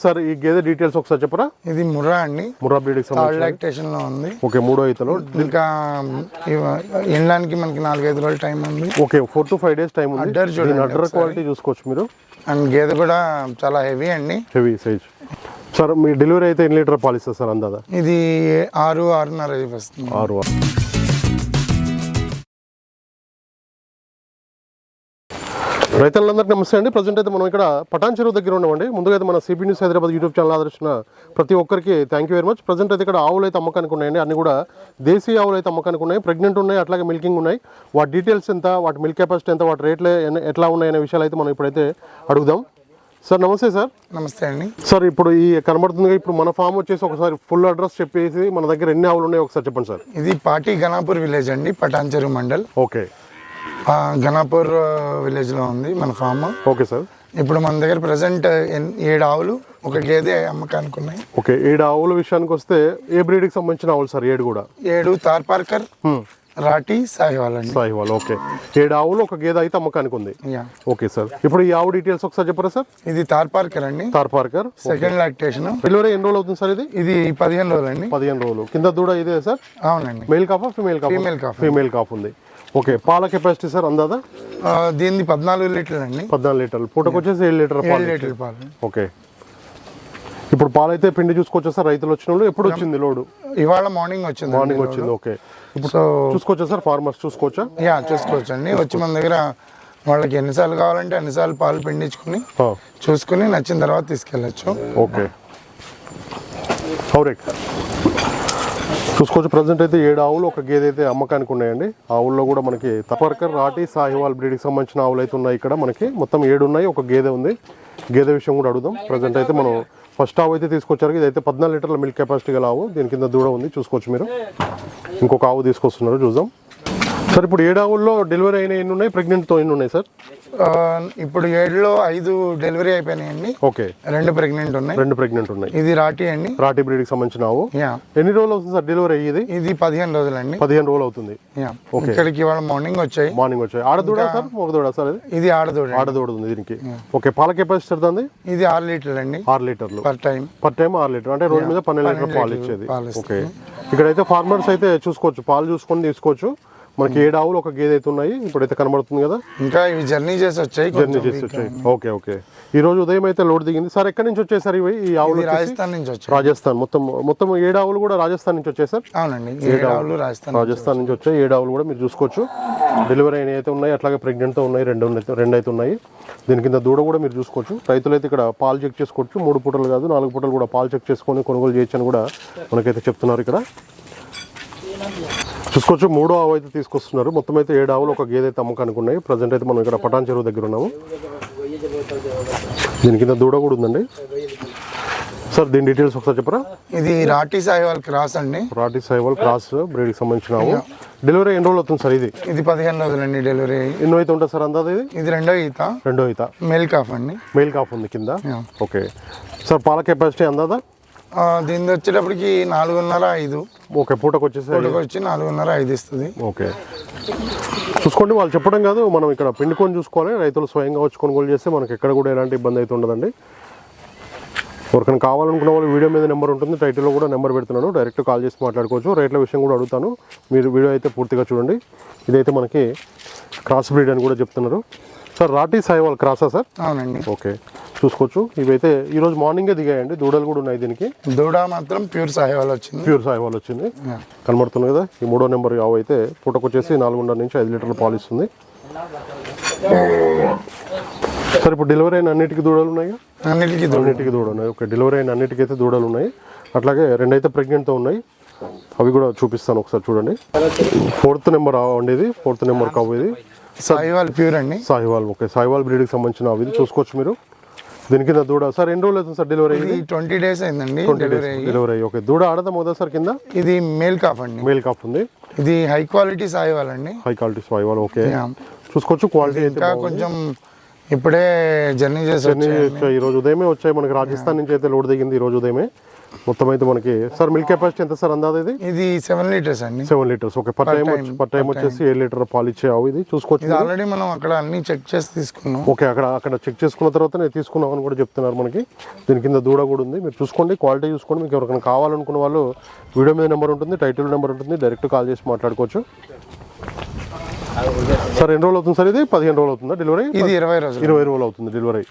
Sir ఈ గేదె details ఒకసారి చెప్పరా? ఇది ముర్రా అండి. ముర్రా సంబంధించి లాక్టేషన్లో ఉంది. ఓకే మూడో ఈతలో ఇంకా ఎండడానికి మనకి నాలుగైదు రోజులు టైం ఉంది. Okay four to five days time ఉంది. అడ్డర్ చూడండి అడ్డర్ క్వాలిటీ చూసుకోవచ్చు మీరు. అండ్ గేదె కూడా చాలా హెవీ అండి. Heavy size. సార్ మీ డెలివరీ అయితే ఎన్ని లీటర్ పాలు ఇస్తారు సార్ అందాదా ఇది ఆరు ఆరున్నర వస్తుంది ఆరు. రైతులందరికీ నమస్తే అండి. ప్రజెంట్ అయితే మనం ఇక్కడ పటాన్ చెరువు దగ్గర ఉన్నామండి. ముందుగా అయితే మన CB news Hyderabad YouTube channel ఆదర్శించిన ప్రతి ఒక్కరికి thank you very much present అయితే ఇక్కడ ఆవులు అయితే అమ్మకానికి ఉన్నాయండి. అన్ని కూడా దేశీయ ఆవులు అయితే అమ్మకానికి ఉన్నాయి. ప్రెగ్నెంట్ ఉన్నాయి అట్లాగే మిల్కింగ్ ఉన్నాయి. వాటి డీటెయిల్స్ ఎంత వాటి మిల్క్ కెపాసిటీ ఎంత వాటి రేట్లు ఎట్లా ఉన్నాయనే విషయాలు అయితే మనం ఇప్పుడైతే అడుగుదాం. సార్ నమస్తే సార్. నమస్తే అండి. సార్ ఇప్పుడు ఈ కనబడుతుంది ఇప్పుడు మన ఫామ్ వచ్చేసి ఒకసారి ఫుల్ అడ్రస్ చెప్పేసి మన దగ్గర ఎన్ని ఆవులు ఉన్నాయో ఒకసారి చెప్పండి సార్. ఇది పాటి ఘనాపూర్ విలేజ్ అండి పటాన్చెరు మండల్. ఓకే ఘనాపూర్ విలేజ్లో ఉంది మన ఫామ్. Okay sir. ఇప్పుడు మన దగ్గర ప్రజెంట్ ఏడు ఆవులు ఒక గేదె అమ్మకానికి ఉన్నాయి. ఓకే ఏడు ఆవుల విషయానికి వస్తే ఏ బ్రీడ్కి సంబంధించిన ఆవులు సార్? ఏడు కూడా? ఏడు తార్పార్కర్ రాటి సాహివాల్ అండి. సాహివాల్ ఓకే. ఏడు ఆవులు ఒక గేదె అయితే అమ్మకానికి ఉంది. యా. Okay sir. ఇప్పుడు ఈ ఆవు డీటెయిల్స్ ఒకసారి చెప్పరా సార్? ఇది తార్పార్కర్ అండి. Tharparkar second lactation. డెలివరీ ఎన్ని రోజులు అవుతుంది సార్ ఇది? ఇది పదిహేను రోజులు అండి. పదిహేను రోజులు. కింద దూడ ఇదే సార్? అవునండి. మెయిల్ కాఫా ఫీమేల్ కాఫా Female calf. ఫీమేల్ కాఫ్ ఉంది. ఓకే పాల కెపాసిటీ సార్ అందాదా? ఆ, దీనిది పద్నాలుగు లీటర్లు అండి పద్నాలుగు లీటర్లు. పూటకు వచ్చేసి ఏడు లీటర్ ఏడు పాలు లీటర్ల పాలు. ఓకే. ఇప్పుడు పాలైతే పిండి చూసుకోవచ్చా సార్? రైతులు వచ్చిన వాళ్ళు ఎప్పుడు వచ్చింది లోడు? ఇవాళ మార్నింగ్ వచ్చింది మార్నింగ్ వచ్చింది ఓకే. సో చూసుకోవచ్చా సార్? ఫార్మర్స్ చూసుకోవచ్చా? యా చూసుకోవచ్చు అండి వచ్చి మన దగ్గర వాళ్ళకి ఎన్నిసార్లు కావాలంటే అన్నిసార్లు పాలు పిండించుకుని చూసుకుని నచ్చిన తర్వాత తీసుకెళ్ళచ్చు. ఓకే. చూసుకోవచ్చు. ప్రజెంట్ అయితే ఏడు ఆవులు ఒక గేదె అయితే అమ్మకానికి ఉన్నాయండి. ఆవుల్లో కూడా మనకి తపర్కర్ రాటి సాహివాల్ బ్రీడ్కి సంబంధించిన ఆవులు అయితే ఉన్నాయి ఇక్కడ. మనకి మొత్తం ఏడు ఉన్నాయి ఒక గేదె ఉంది. గేదె విషయం కూడా అడుగుదాం. ప్రజెంట్ అయితే మనం ఫస్ట్ ఆవు అయితే తీసుకొచ్చారు. ఇది అయితే పద్నాలుగు లీటర్ల మిల్క్ కెపాసిటీ గల ఆవు. దీని కింద దూడ ఉంది. చూసుకోవచ్చు మీరు. ఇంకొక ఆవు తీసుకొస్తున్నారు. చూద్దాం. సార్ ఇప్పుడు ఏడు ఆవుల్లో డెలివరీ అయిన ఎన్ని ఉన్నాయి? ప్రెగ్నెంట్తో ఎన్ని ఉన్నాయి సార్? ఇప్పుడు ఏడులో ఐదు డెలివరీ అయిపోయినాయండి ఓకే. రెండు ప్రెగ్నెంట్ ఉన్నాయి. రెండు ప్రెగ్నెంట్ ఉన్నాయి. ఇది రాటి అండి. రాటి బ్రీడ్కి సంబంధించిన ఆవు. యా. ఎన్ని రోజులు అవుతుంది సార్ డెలివరీ అయ్యేది? ఇది పదిహేను రోజులండి. పదిహేను రోజులు అవుతుంది. యా. ఇక్కడికి ఇవాళ మార్నింగ్ వచ్చాయి. మార్నింగ్ వచ్చాయి. ఆడదూడ సార్? మగదూడ సార్ ఇది? ఇది ఆడదూడ ఆడదూడ ఉంది దీనికి. ఓకే. పాల కెపాసిటీ ఎంత ఇది ఆరు లీటర్లు అండి ఆరు లీటర్లు. Per time. పర్ టైం ఆరు లీటర్. అంటే రోజు మీద పన్నెండు లీటర్ పాలు ఇచ్చేది. ఓకే. ఇక్కడైతే ఫార్మర్స్ అయితే చూసుకోవచ్చు. పాలు చూసుకొని తీసుకోవచ్చు. మనకి ఏడు ఆవులు ఒక గేదె అయితే ఉన్నాయి ఇప్పుడైతే కనబడుతుంది కదా? ఇంకా ఇవి జర్నీ చేసి వచ్చాయి జర్నీ చేసి వచ్చాయి. Okay okay. ఈ రోజు ఉదయం అయితే లోడ్ దిగింది. సార్ ఎక్కడి నుంచి వచ్చాయి సార్ ఇవి? ఈ ఆవులు రాజస్థాన్ నుంచి వచ్చాయి. రాజస్థాన్. మొత్తం మొత్తం ఏడు ఆవులు కూడా రాజస్థాన్ నుంచి వచ్చాయి సార్ అవునండి ఏడు ఆవులు రాజస్థాన్ రాజస్థాన్ నుంచి వచ్చాయి. ఏడు ఆవులు కూడా మీరు చూసుకోవచ్చు. డెలివరీ అయినవి అయితే ఉన్నాయి. అట్లాగే ప్రెగ్నెంట్తో ఉన్నాయి. రెండు ఉన్నాయి రెండు అయితే ఉన్నాయి. దీని కింద దూడ కూడా మీరు చూసుకోవచ్చు. రైతులు అయితే ఇక్కడ పాలు చెక్ చేసుకోవచ్చు. మూడు పూటలు కాదు నాలుగు పూటలు కూడా పాలు చెక్ చేసుకొని కొనుగోలు చేయొచ్చు అని కూడా మనకైతే చెప్తున్నారు ఇక్కడ. చూసుకోవచ్చు. మూడో ఆవు అయితే తీసుకొస్తున్నారు. మొత్తం అయితే ఏడు ఆవులు ఒక గేదె అయితే అమ్మకానికి ఉన్నాయి. ప్రజెంట్ అయితే మనం ఇక్కడ పటాన్ చెరువు దగ్గర ఉన్నాము. దీని కింద దూడ కూడా ఉందండి. సార్ దీని డీటెయిల్స్ ఒకసారి చెప్పరా? ఇది రాటి సాహివాల్ క్రాస్ అండి. రాటి సైవల్ క్రాస్ బ్రీడ్కి సంబంధించిన డెలివరీ ఎన్ని రోజులు అవుతుంది సార్ ఇది? ఇది పదిహేను రోజులండి డెలివరీ ఎన్నో అయితే ఉంటుంది సార్ అందాది ఇది? ఇది రెండో ఈత. రెండో ఈత. మిల్క్ ఆఫ్ అండి. మెయిల్ కాఫ్ ఉంది కింద. ఓకే సార్ పాల కెపాసిటీ అందాదా? దీని వచ్చేటప్పటికి నాలుగున్నర ఐదు. ఓకే పూటకు వచ్చేసి పూటకు వచ్చి నాలుగున్నర ఐదు ఇస్తుంది. ఓకే. చూసుకోండి వాళ్ళు చెప్పడం కాదు మనం ఇక్కడ పిండుకొని చూసుకోవాలి రైతులు స్వయంగా వచ్చి కొనుగోలు చేస్తే మనకి ఎక్కడ కూడా ఎలాంటి ఇబ్బంది అయితే ఉండదండి. ఎవరికైనా కావాలనుకున్న వాళ్ళు వీడియో మీద నెంబర్ ఉంటుంది టైటిల్లో కూడా నెంబర్ పెడుతున్నాను డైరెక్ట్ కాల్ చేసి మాట్లాడుకోవచ్చు. రేట్ల విషయం కూడా అడుగుతాను మీరు వీడియో అయితే పూర్తిగా చూడండి. ఇదైతే మనకి క్రాస్ బ్రీడ్ అని కూడా చెప్తున్నారు. సార్ రాటి సాయివాల్ క్రాసా సార్? అవునండి. ఓకే. చూసుకోవచ్చు. ఇవైతే ఈరోజు మార్నింగే దిగాయండి. దూడలు కూడా ఉన్నాయి దీనికి. దూడ మాత్రం ప్యూర్ సాహివాల్ వచ్చింది. ప్యూర్ సాయివాల్ వచ్చింది. కనబడుతుంది కదా ఈ మూడో నెంబర్ ఆవు అయితే పూటకు వచ్చేసి నాలుగున్నర నుంచి ఐదు లీటర్ల పాలు ఇస్తుంది. సార్ ఇప్పుడు డెలివరీ అయిన అన్నిటికీ దూడలు ఉన్నాయి? అన్నిటికీ అన్నిటికీ దూడలు ఉన్నాయి. ఓకే డెలివరీ అయిన అన్నిటికీ అయితే దూడలు ఉన్నాయి. అట్లాగే రెండైతే ప్రెగ్నెంట్తో ఉన్నాయి. అవి కూడా చూపిస్తాను ఒకసారి చూడండి. ఫోర్త్ నెంబర్ ఉండేది ఫోర్త్ నెంబర్ కావు ఇది. సాహివాల్ ప్యూర్ అండి. సాహివాల్ ఓకే. సాహివాల్ బ్రీడ్కి సంబంధించిన అవి చూసుకోవచ్చు మీరు. దీని కింద దూడ. సార్ ఎన్ని రోజులు అవుతుంది సార్ డెలివరీ ఇది ట్వంటీ డేస్ అయిందండి డెలివరీ అయ్యి. అయ్యి. ఓకే. దూడ ఆడదా మొదటి సార్ కింద? ఇది మేల్ కాఫ్ అండి. మేల్ కాఫ్ ఉంది. ఇది హై క్వాలిటీ సాహివాల్ అండి. High quality Sahiwal okay. చూసుకోవచ్చు క్వాలిటీ ఇంకా కొంచెం ఇప్పుడే జర్నీ చేసి వచ్చాయి. ఈ రోజు ఉదయమే వచ్చాయి. మనకి రాజస్థాన్ నుంచి అయితే లోడ్ దిగింది ఈ రోజు ఉదయమే. మొత్తం అయితే మనకి సార్ మిల్క్ కెపాసిటీ ఎంత సార్ అందాది ఇది? ఇది సెవెన్ లీటర్స్ అండి. Seven litres okay per time per time వచ్చేసి ఏడు లీటర్ పాలు ఇచ్చే ఆవు ఇది? చూసుకోవచ్చు ఇది ఆల్రెడీ మనం అక్కడ అన్ని చెక్ చేసి తీసుకున్నాం. ఓకే అక్కడ అక్కడ చెక్ చేసుకున్న తర్వాత నేను తీసుకున్నాం అని కూడా చెప్తున్నారు మనకి. దీని కింద దూడ కూడా ఉంది. మీరు చూసుకోండి క్వాలిటీ చూసుకోండి. మీకు ఎవరికైనా కావాలనుకున్న వాళ్ళు వీడియో మీద నెంబర్ ఉంటుంది టైటిల్ నెంబర్ ఉంటుంది డైరెక్ట్ కాల్ చేసి మాట్లాడుకోవచ్చు. సార్ ఎన్ని రోజులు అవుతుంది సార్ ఇది? పదిహేను రోజులు అవుతుందా డెలివరీ? ఇది ఇరవై రోజులు. ఇరవై రోజులు అవుతుంది డెలివరీ.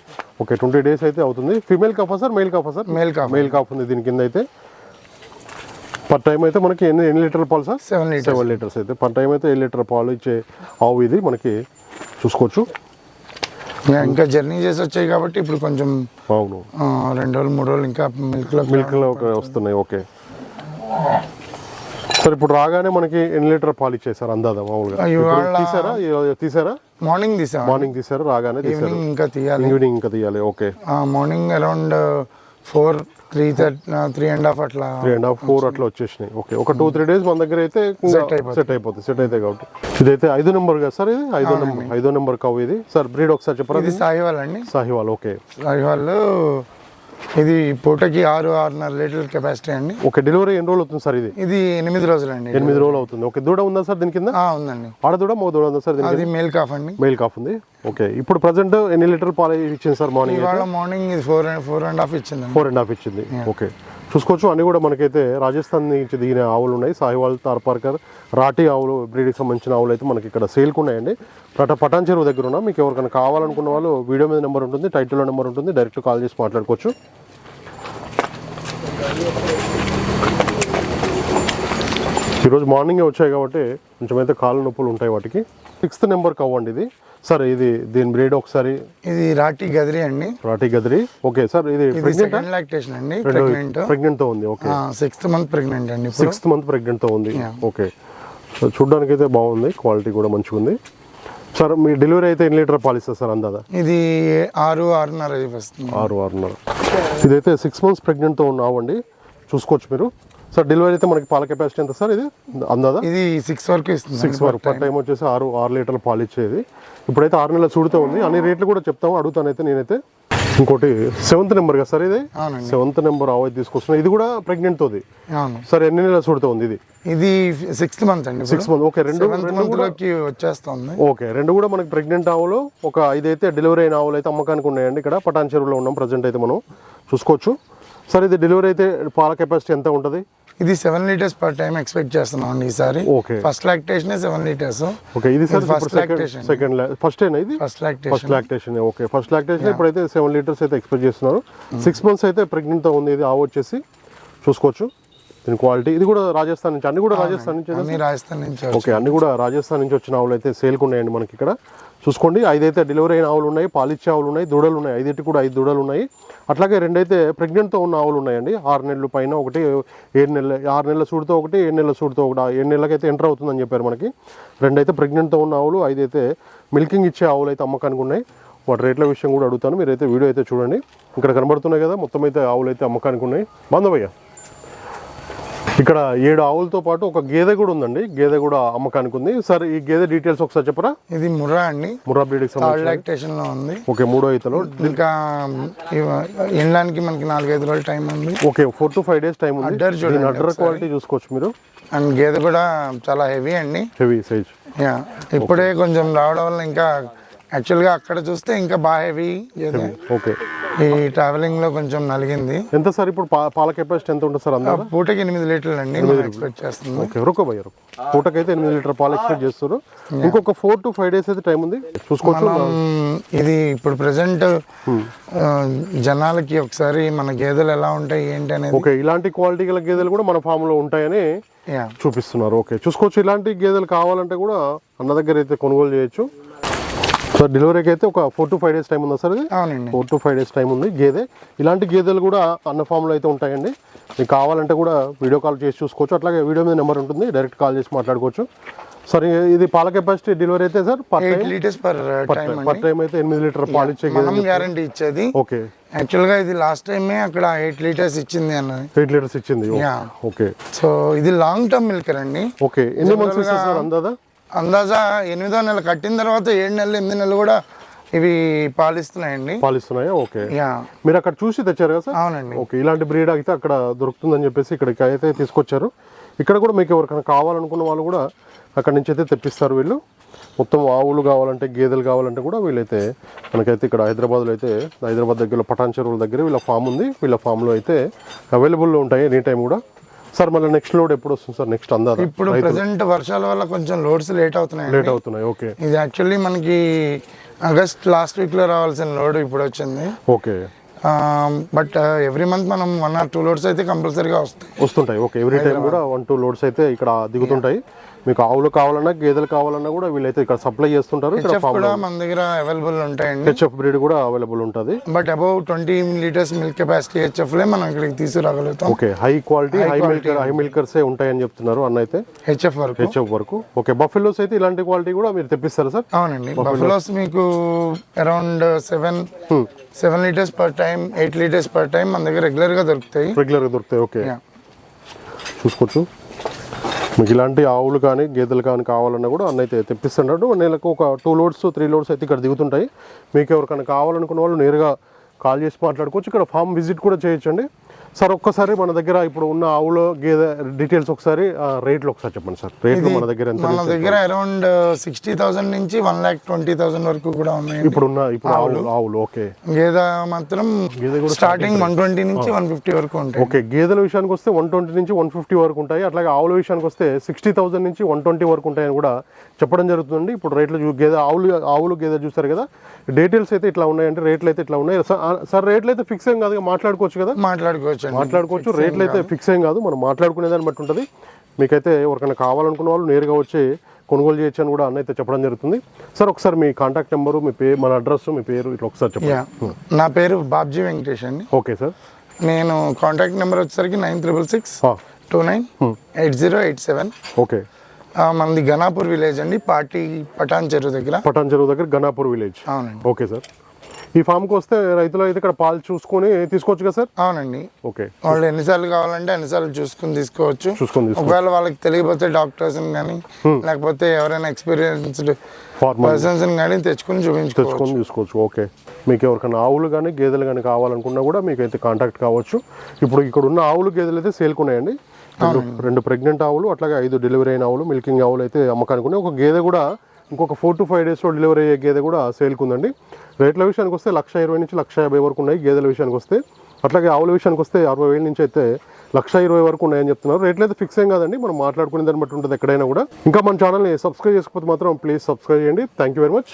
ఓకే ట్వంటీ డేస్ అయితే అవుతుంది. ఫీమేల్ కాఫా sir? Male coffer sir? Male calf male calf ఉంది దీని కింద అయితే. పర్ టైం అయితే మనకి ఎన్ని ఎన్ని లీటర్ పాలు sir? Seven litres seven litres అయితే. పర్ టైం అయితే ఏడు లీటర్ పాలు ఇచ్చే ఆవు ఇది మనకి చూసుకోవచ్చు? ఇంకా జర్నీ చేసి వచ్చాయి కాబట్టి ఇప్పుడు కొంచెం అవును. రెండు రోజులు మూడు రోజులు ఇంకా మిల్క్ మిల్క్ వస్తున్నాయి. ఓకే. సార్ ఇప్పుడు రాగానే మనకి ఎన్ని లీటర్ పాలు ఇచ్చాయి సార్ అందాదా మామూలుగా తీసారా? తీసారా? మార్నింగ్ తీసాం. మార్నింగ్ తీసారా? రాగానే ఈవినింగ్ ఇంకా తీయాలి. ఈవినింగ్ ఇంకా తీయాలి okay. Morning around four three three and half అట్లా త్రీ అండ్ హాఫ్ ఫోర్ అట్లా వచ్చేసినాయి. ఓకే ఒక టూ త్రీ డేస్ మన దగ్గర అయితే. సెట్ అయిపోతుంది సెట్ అయితే కాబట్టి. ఇదైతే ఐదో నెంబర్ కదా సార్ ఇది? ఐదో నెంబర్ ఐదో నెంబర్ కవ్ ఇది? సార్ బ్రీడ్ ఒకసారి చెప్పరా ఇది సాయివాల్ అండి. సాహివాల్ ఓకే. సాయివాల్ ఇది పూటకి ఆరు ఆరున్నర లీటర్ కెపాసిటీ అండి. ఓకే డెలివరీ ఎన్ని రోజులు అవుతుంది సార్ ఇది? ఇది ఎనిమిది రోజులు అండి ఎనిమిది రోజులు అవుతుంది. ఓకే దూడ ఉందా సార్ దీని కింద? ఉందండి. ఆడ దూడ మగ దూడ ఉందా సార్ అది మేల్ కాఫ్ అండి. మెయిల్ కాఫ్ ఉంది. ఓకే ఇప్పుడు ప్రజెంట్ ఎన్ని లీటర్ పాలు ఇచ్చింది సార్ మార్నింగ్ మార్నింగ్ ఇది ఫోర్ ఫోర్ అండ్ హాఫ్ ఇచ్చిందండి. ఫోర్ అండ్ హాఫ్ ఇచ్చింది. ఓకే. చూసుకోవచ్చు. అన్నీ కూడా మనకైతే రాజస్థాన్ నుంచి దిగిన ఆవులు ఉన్నాయి. సాహివాల్ తార్పార్కర్ రాఠీ ఆవులు బ్రీడ్కి సంబంధించిన ఆవులు అయితే మనకి ఇక్కడ సేల్కి ఉన్నాయండి. పట పటాన్ చెరువు దగ్గర ఉన్న మీకు ఎవరికైనా కావాలనుకున్న వాళ్ళు వీడియో మీద నెంబర్ ఉంటుంది టైటిల్లో నెంబర్ ఉంటుంది డైరెక్ట్ కాల్ చేసి మాట్లాడుకోవచ్చు. ఈరోజు మార్నింగే వచ్చాయి కాబట్టి కొంచెం అయితే కాళ్ళ నొప్పులు ఉంటాయి వాటికి. సిక్స్త్ నెంబర్ కవ్వండి ఇది. సార్ ఇది దీని బ్రీడ్ ఒకసారి. ఇది రాటి గదిరి అండి. రాటి గదిరి. ఓకే సార్ ఇది సెకండ్ లాక్టేషన్ అండి ప్రెగ్నెంట్ ప్రెగ్నెంట్తో ఉంది ఓకే. సిక్స్త్ మంత్ ప్రెగ్నెంట్ అండి సిక్స్త్ మంత్ ప్రెగ్నెంట్తో ఉంది ఓకే. చూడడానికి అయితే బాగుంది క్వాలిటీ కూడా మంచిగా ఉంది. సార్ మీ డెలివరీ అయితే ఎన్ని లీటర్ పాలు ఇస్తారు సార్ అందాదా? ఇది ఆరు ఆరున్నర వస్తుంది ఆరు ఆరున్నర. ఇదైతే సిక్స్ మంత్స్ ప్రెగ్నెంట్తో ఉన్నావండి. చూసుకోవచ్చు మీరు. సార్ డెలివరీ అయితే మనకి పాల కెపాసిటీ ఎంత సార్ ఇది? అందాదా ఇది సిక్స్ వరకు సిక్స్ వరకు. పర్ టైం వచ్చేసి ఆరు ఆరు లీటర్ల పాలు ఇచ్చేది. ఇప్పుడైతే ఆరు నెలల చూడుతూ ఉంది. అన్ని రేట్లు కూడా చెప్తాము అడుగుతానైతే నేనైతే. ఇంకోటి సెవెంత్ నెంబర్ కదా సార్ ఇది? సెవెంత్ నెంబర్ ఆవు తీసుకొస్తున్నా. ఇది కూడా ప్రెగ్నెంట్ తోది. సార్ ఎన్ని నెలల చూడుతూ ఉంది ఇది? ఇది సిక్స్త్ మంత్ అండి సిక్స్ మంత్ ఓకే రెండు సెవెంత్ రెండు మంత్ కూడా లోకి వచ్చేస్తుంది ఓకే రెండు కూడా మనకి ప్రెగ్నెంట్ ఆవులు. ఒక ఐదైతే డెలివరీ అయిన ఆవులు అయితే అమ్మకానికి ఉన్నాయండి ఇక్కడ. పటాన్ చెరువులో ఉన్నాం ప్రజెంట్ అయితే మనం చూసుకోవచ్చు. సార్ ఇది డెలివరీ అయితే పాల కెపాసిటీ ఎంత ఉంటుంది? ఇది seven litres per time expect చేస్తున్నాం అండి ఈసారి first lactation seven litres okay ఇది first lactation. సెకండ్ ఫస్ట్ ఇది? First lactation first lactation okay first lactation ఇప్పుడైతే సెవెన్ లీటర్స్ అయితే ఎక్స్పెక్ట్ చేస్తున్నారు. సిక్స్ మంత్స్ అయితే pregnant తో ఉంది ఇది ఆవు వచ్చేసి చూసుకోవచ్చు. దీని క్వాలిటీ ఇది కూడా రాజస్థాన్ నుంచి. అన్ని కూడా రాజస్థాన్ నుంచి అన్ని రాజస్థాన్ నుంచి ఓకే అన్ని కూడా రాజస్థాన్ నుంచి వచ్చిన ఆవులు అయితే సేల్కి ఉన్నాయండి మనకి ఇక్కడ. చూసుకోండి ఐదైతే డెలివరీ అయిన ఆవులు ఉన్నాయి పాలిచ్చే ఆవులు ఉన్నాయి దూడలు ఉన్నాయి. ఐదింటి కూడా ఐదు దూడలు ఉన్నాయి. అట్లాగే రెండైతే ప్రెగ్నెంట్తో ఉన్న ఆవులు ఉన్నాయండి. ఆరు నెలలు పైన ఒకటి ఏడు నెలల ఆరు నెలల సూడుతో ఒకటి ఏడు నెలల సూడుతో ఒకటి ఏడు నెలలకైతే ఎంటర్ అవుతుందని చెప్పారు మనకి. రెండైతే ప్రెగ్నెంట్తో ఉన్న ఆవులు ఐదైతే మిల్కింగ్ ఇచ్చే ఆవులు అయితే అమ్మకానికి ఉన్నాయి. వాటి రేట్ల విషయం కూడా అడుగుతాను. మీరైతే వీడియో అయితే చూడండి. ఇక్కడ కనబడుతున్నాయి కదా మొత్తం అయితే ఆవులు అయితే అమ్మకానికి ఉన్నాయి. బాంధవయ్య ఇక్కడ ఏడు ఆవులతో పాటు ఒక గేదె కూడా ఉందండి. గేదె కూడా అమ్మకానికి ఉంది. సార్ ఈ గేదె డీటెయిల్స్ ఒకసారి చెప్పరా? ఇది ముర్రా అండి. ముర్రా సంబంధించి లాక్టేషన్లో ఉంది. ఓకే మూడో ఈతలో. ఇంకా ఎండడానికి మనకి నాలుగైదు రోజులు టైం ఉంది. Okay four to five days time ఉంది. అడ్డర్ క్వాలిటీ చూసుకోవచ్చు మీరు? అండ్ గేదె కూడా చాలా హెవీ అండి. Heavy size. యా ఇప్పుడే కొంచెం రావడం వల్ల ఇంకా యాక్చువల్గా అక్కడ చూస్తే ఇంకా బాగా హెవీ ఓకే ఈ ట్రావెలింగ్లో కొంచెం నలిగింది. ఎంత సార్ ఇప్పుడు పాల కెపాసిటీ ఎంత ఉంటుంది సార్ అందరూ పూటకి ఎనిమిది లీటర్లు. అండి ఎక్స్పెక్ట్ చేస్తుంది ఓకే రుకో భయ్య రుకో పూటకైతే ఎనిమిది లీటర్ పాలు ఎక్స్పెక్ట్ చేస్తారు ఇంకొక ఫోర్ టు ఫైవ్ డేస్ అయితే టైం ఉంది. చూసుకోవచ్చు ఇది ఇప్పుడు ప్రజెంట్ జనాలకి ఒకసారి మన గేదెలు ఎలా ఉంటాయి ఏంటి అనేది ఓకే ఇలాంటి క్వాలిటీ గల గేదెలు కూడా మన ఫామ్లో ఉంటాయని చూపిస్తున్నారు. ఓకే చూసుకోవచ్చు. ఇలాంటి గేదెలు కావాలంటే కూడా అన్న దగ్గర అయితే కొనుగోలు చేయొచ్చు. సార్ డెలివరీకి అయితే ఒక four to five days time ఉందా సార్ అవునండి. Four to five days time ఉంది గేదె. ఇలాంటి గేదెలు కూడా అన్న ఫామ్లో అయితే ఉంటాయండి. మీకు కావాలంటే కూడా వీడియో కాల్ చేసి చూసుకోవచ్చు. అట్లాగే వీడియో మీద నెంబర్ ఉంటుంది డైరెక్ట్ కాల్ చేసి మాట్లాడుకోవచ్చు. సార్ ఇది పాల కెపాసిటీ డెలివరీ అయితే sir per litres per time per time అయితే ఎనిమిది లీటర్ పాలు ఇచ్చే గ్యారంటీ ఇచ్చేది. ఓకే. యాక్చువల్గా ఇది లాస్ట్ టైమే అక్కడ ఎయిట్ లీటర్స్ ఇచ్చింది అన్నది. ఎయిట్ లీటర్స్ ఇచ్చింది. ఓకే. సో ఇది లాంగ్ టర్మ్ మిల్కర్ అండి. ఓకే. ఎన్ని మంత్స్ సార్ అందాదా? అందాజా ఎనిమిదో నెల కట్టిన తర్వాత ఏడు నెలలు ఎనిమిది నెలలు కూడా ఇవి పాలిస్తున్నాయండి. పాలిస్తున్నాయా? ఓకే. యా. మీరు అక్కడ చూసి తెచ్చారు కదా సార్? అవునండి. ఓకే ఇలాంటి బ్రీడ్ అయితే అక్కడ దొరుకుతుందని చెప్పేసి ఇక్కడికి అయితే తీసుకొచ్చారు. ఇక్కడ కూడా మీకు ఎవరికైనా కావాలనుకున్న వాళ్ళు కూడా అక్కడ నుంచి అయితే తెప్పిస్తారు వీళ్ళు. మొత్తం ఆవులు కావాలంటే గేదెలు కావాలంటే కూడా వీళ్ళైతే మనకైతే ఇక్కడ హైదరాబాద్లో అయితే హైదరాబాద్ దగ్గరలో పటాన్ చెరువుల దగ్గర వీళ్ళ ఫామ్ ఉంది. వీళ్ళ ఫామ్లో అయితే అవైలబుల్లో ఉంటాయి ఎనీ టైం కూడా. సార్ మళ్ళీ నెక్స్ట్ లోడ్ ఎప్పుడు వస్తుంది సార్? నెక్స్ట్ అందాదా? ఇప్పుడు ప్రెసెంట్ వర్షాల వల్ల కొంచెం లోడ్స్ లేట్ అవుతున్నాయి లేట్ అవుతున్నాయి ఓకే ఇది యాక్చువల్లీ మనకి ఆగస్ట్ లాస్ట్ వీక్లో రావాల్సిన లోడ్ ఇప్పుడు వచ్చింది. ఓకే బట్ ఎవ్రీ మంత్ మనం వన్ ఆర్ టూ లోడ్స్ అయితే కంపల్సరీగా వస్తాయి. వస్తుంటాయి ఓకే ఎవ్రీ టైం కూడా వన్ టూ లోడ్స్ అయితే ఇక్కడ దిగుతుంటాయి. మీకు ఆవులు కావాలన్నా గేదెలు కావాలన్నా కూడా వీళ్ళైతే ఇక్కడ సప్లై చేస్తుంటారు. హెచ్ఎఫ్ మన దగ్గర అవైలబుల్ ఉంటాయండి. హెచ్ఎఫ్ బ్రీడ్ కూడా అవైలబుల్ ఉంటుంది. But above twenty litres milk capacity హెచ్ఎఫ్లే మనం ఇక్కడికి తీసుకురాగలుగుతాం. Okay high quality high milker high మిల్కర్సే ఉంటాయని చెప్తున్నారు అన్న అయితే. హెచ్ఎఫ్ వరకు. హెచ్ఎఫ్ వరకు. ఓకే బఫెలోస్ అయితే ఇలాంటి క్వాలిటీ కూడా మీరు తెప్పిస్తారా సార్? అవునండి. బఫలోస్ మీకు around seven seven litres per time eight litres per time మన దగ్గర రెగ్యులర్గా దొరుకుతాయి. రెగ్యులర్గా దొరుకుతాయి ఓకే. చూసుకోవచ్చు. మీకు ఇలాంటి ఆవులు కానీ గేదెలు కానీ కావాలన్నా కూడా అన్నైతే తెప్పిస్తున్నాడు నెలకు ఒక టూ లోడ్స్ త్రీ లోడ్స్ అయితే ఇక్కడ దిగుతుంటాయి. మీకు ఎవరికైనా కావాలనుకున్న వాళ్ళు నేరుగా కాల్ చేసి మాట్లాడుకోవచ్చు. ఇక్కడ ఫామ్ విజిట్ కూడా చేయొచ్చండి. సార్ ఒక్కసారి మన దగ్గర ఇప్పుడు ఉన్న ఆవులు గేదె డీటెయిల్స్ ఒకసారి రేట్లు ఒకసారి చెప్పండి సార్. రేట్లు మన దగ్గర ఎంత మన దగ్గర అరౌండ్ సిక్స్టీ థౌసండ్ నుంచి వన్ ల్యాక్ ట్వంటీ థౌసండ్ వరకు కూడా ఉన్నాయి ఇప్పుడు ఉన్న ఇప్పుడు ఆవులు ఆవులు. ఓకే. గేదె మాత్రం గేదె కూడా స్టార్టింగ్ వన్ ట్వంటీ నుంచి వన్ ఫిఫ్టీ వరకు ఉంటాయి. ఓకే గేదెల విషయానికి వస్తే వన్ ట్వంటీ నుంచి వన్ ఫిఫ్టీ వరకు ఉంటాయి. అట్లాగే ఆవుల విషయానికి వస్తే సిక్స్టీ థౌసండ్ నుంచి వన్ ట్వంటీ వరకు ఉంటాయని కూడా చెప్పడం జరుగుతుంది ఇప్పుడు రేట్లు గేదె ఆవులు ఆవులు గేదె చూస్తారు కదా. డీటెయిల్స్ అయితే ఇట్లా ఉన్నాయంటే రేట్లు అయితే ఇట్లా ఉన్నాయి. సార్ రేట్లు అయితే ఫిక్స్ ఏం కాదు మాట్లాడుకోవచ్చు కదా? మాట్లాడుకోవచ్చు. అండి మాట్లాడుకోవచ్చు. రేట్లు అయితే ఫిక్స్ ఏం కాదు. మనం మాట్లాడుకునే దాన్ని బట్టి ఉంటుంది. మీకైతే ఎవరికైనా కావాలనుకున్న వాళ్ళు నేరుగా వచ్చి కొనుగోలు చేయొచ్చు అని కూడా అన్న అయితే చెప్పడం జరుగుతుంది. సార్ ఒకసారి మీ కాంటాక్ట్ నెంబరు మీ పేరు మన అడ్రస్ మీ పేరు ఇట్లా ఒకసారి చెప్పండి. యా. నా పేరు బాబ్జీ వెంకటేష్ అండి. ఓకే సార్ నేను కాంటాక్ట్ నెంబర్ వచ్చేసరికి nine triple six two nine eight zero eight seven. Okay మనది గనాపూర్ విలేజ్ అండి. పార్టీ పటాన్ చెరువు దగ్గర. పటాన్ చెరువు దగ్గర గనాపూర్ విలేజ్. అవునండి. ఓకే సార్ ఈ ఫామ్కి వస్తే రైతులు అయితే ఇక్కడ పాలు చూసుకొని తీసుకోవచ్చు కదా సార్? అవునండి. ఓకే. వాళ్ళు ఎన్నిసార్లు కావాలంటే అన్నిసార్లు చూసుకుని తీసుకోవచ్చు. చూసుకొని ఒకవేళ వాళ్ళకి తెలియకపోతే డాక్టర్స్ కానీ లేకపోతే ఎవరైనా ఎక్స్పీరియన్స్డ్ పర్సన్స్ కానీ తెచ్చుకుని చూపించుకోవచ్చు. తెచ్చుకొని తీసుకోవచ్చు. ఓకే. మీకు ఎవరికైనా ఆవులు కానీ గేదెలు కానీ కావాలనుకున్నా కూడా మీకు అయితే కాంటాక్ట్ కావచ్చు. ఇప్పుడు ఇక్కడ ఉన్న ఆవులు గేదెలు అయితే సేల్కి ఉన్నాయండి రెండు రెండు ప్రెగ్నెంట్ ఆవులు అట్లాగే ఐదు డెలివరీ అయిన ఆవులు మిల్కింగ్ ఆవులు అయితే అమ్మకానికి ఉన్నాయి. ఒక గేదె కూడా ఇంకొక ఫోర్ టు ఫైవ్ డేస్లో డెలివరీ అయ్యే గేదె కూడా సేల్కి ఉందండి రేట్ల విషయానికి వస్తే లక్ష ఇరవై నుంచి లక్ష యాభై వరకు ఉన్నాయి గేదెల విషయానికి వస్తే. అట్లాగే ఆవుల విషయానికి వస్తే అరవై వేల నుంచి అయితే లక్ష ఇరవై వరకు ఉన్నాయని చెప్తున్నారు. రేట్లు అయితే ఫిక్స్ ఏం కాదండి మనం మాట్లాడుకునే దాన్ని బట్టి ఉంటుంది ఎక్కడైనా కూడా. ఇంకా మన ఛానల్ని సబ్స్క్రైబ్ చేసుకోకపోతే మాత్రం ప్లీజ్ సబ్స్క్రైబ్ చేయండి. Thank you very much